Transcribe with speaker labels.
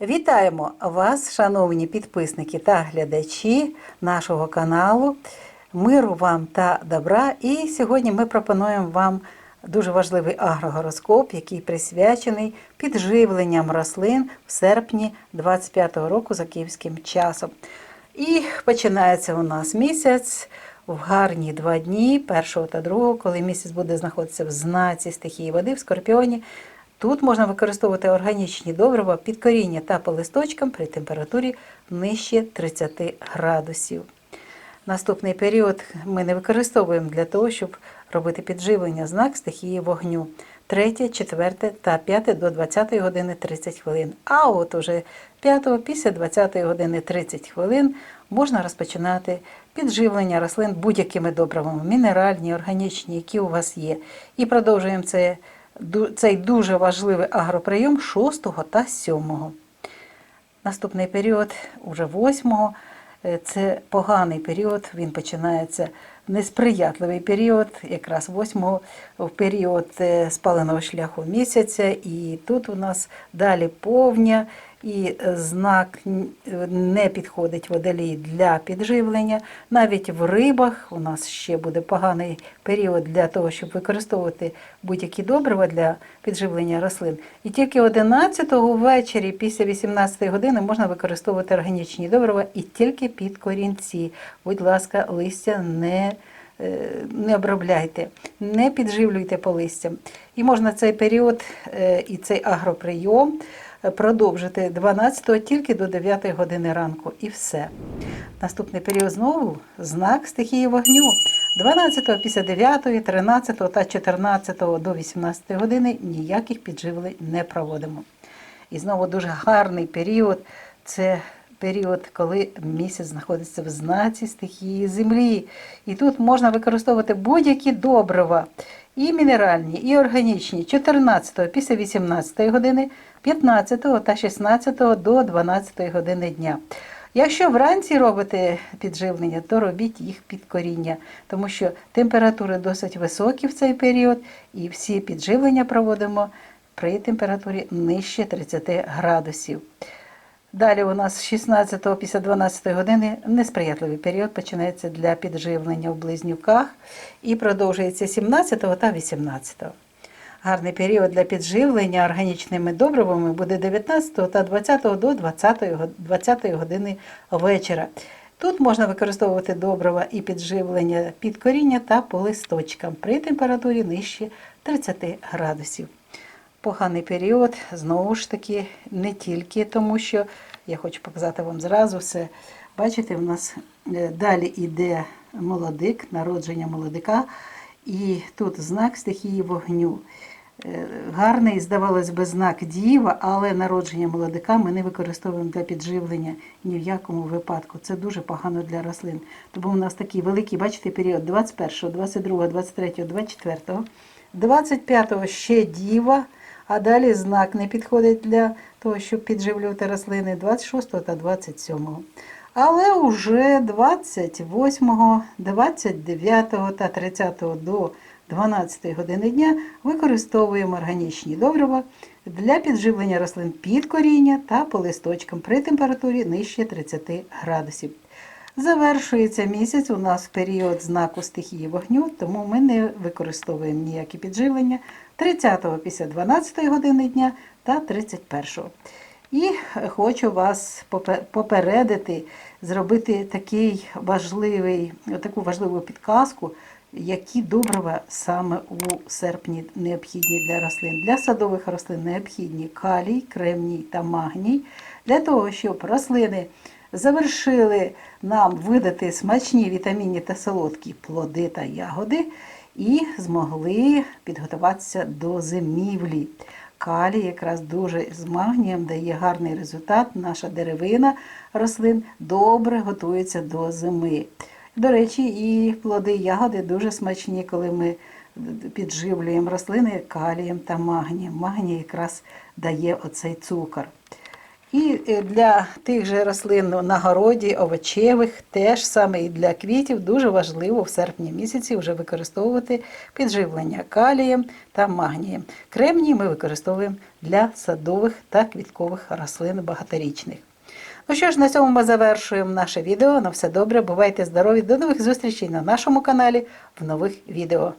Speaker 1: Вітаємо вас, шановні підписники та глядачі нашого каналу. Миру вам та добра. І сьогодні ми пропонуємо вам дуже важливий агрогороскоп, який присвячений підживленням рослин в серпні 25-го року за київським часом. І починається у нас місяць в гарні два дні, першого та другого, коли місяць буде знаходитися в знаці стихії води в скорпіоні. Тут можна використовувати органічні добрива під коріння та по листочкам при температурі нижче 30 градусів. Наступний період ми не використовуємо для того, щоб робити підживлення знак стихії вогню. 3, 4 та 5 до 20 години 30 хвилин. А от уже 5 після 20 години 30 хвилин можна розпочинати підживлення рослин будь-якими добривами, мінеральні, органічні, які у вас є. І продовжуємо це, цей дуже важливий агроприйом 6 та 7. Наступний період, уже восьмого, е, це поганий період, він починається несприятливий період, якраз 8 в період е, спаленого шляху місяця. І тут у нас далі повня, і е, знак не підходить водолій для підживлення. Навіть в рибах у нас ще буде поганий період для того, щоб використовувати будь-які добрива для підживлення рослин. І тільки 11-го ввечері після 18 години можна використовувати органічні добрива і тільки під корінці. Будь ласка, листя не, е, не обробляйте, не підживлюйте по листям. І можна цей період е, і цей агроприйом е, продовжити 12 тільки до 9 години ранку. І все. Наступний період знову знак стихії вогню. 12 після 9, 13 та 14 до 18 години ніяких підживлень не проводимо. І знову дуже гарний період це період, коли місяць знаходиться в знаці стихії землі. І тут можна використовувати будь-які добрива, і мінеральні, і органічні, 14 після 18 години, 15 та 16 до 12 години дня. Якщо вранці робите підживлення, то робіть їх під коріння, тому що температури досить високі в цей період, і всі підживлення проводимо при температурі нижче 30 градусів. Далі у нас з 16 після 12 години несприятливий період починається для підживлення в близнюках і продовжується 17 та 18. Гарний період для підживлення органічними добривами буде 19 та 20 до 20, 20 години вечора. Тут можна використовувати добрива і підживлення під коріння та по листочкам при температурі нижче 30 градусів. Поганий період, знову ж таки, не тільки тому, що я хочу показати вам зразу все. Бачите, в нас е, далі йде молодик, народження молодика, і тут знак стихії вогню. Гарний, здавалось би, знак діва, але народження молодика ми не використовуємо для підживлення ні в якому випадку. Це дуже погано для рослин. Тому у нас такий великий, бачите, період 21, 22, 23, 24, 25 ще діва, а далі знак не підходить для того, щоб підживлювати рослини 26 та 27. Але вже 28, 29 та 30 до 12 години дня використовуємо органічні добрива для підживлення рослин під коріння та по листочкам при температурі нижче 30 градусів. Завершується місяць у нас період знаку стихії вогню, тому ми не використовуємо ніякі підживлення 30-го після 12 години дня та 31-го. І хочу вас попередити, зробити такий важливий, таку важливу підказку, які добрива саме у серпні необхідні для рослин. Для садових рослин необхідні калій, кремній та магній, для того, щоб рослини завершили нам видати смачні вітамінні та солодкі плоди та ягоди і змогли підготуватися до зимівлі. Калій якраз дуже з магнієм дає гарний результат. Наша деревина рослин добре готується до зими. До речі, і плоди і ягоди дуже смачні, коли ми підживлюємо рослини калієм та магнієм. Магній якраз дає оцей цукор. І е, для тих же рослин на городі, овочевих, теж саме і для квітів дуже важливо в серпні місяці вже використовувати підживлення калієм та магнієм. Кремній ми використовуємо для садових та квіткових рослин багаторічних. Ну що ж, на цьому ми завершуємо наше відео. На все добре, бувайте здорові. До нових зустрічей на нашому каналі в нових відео.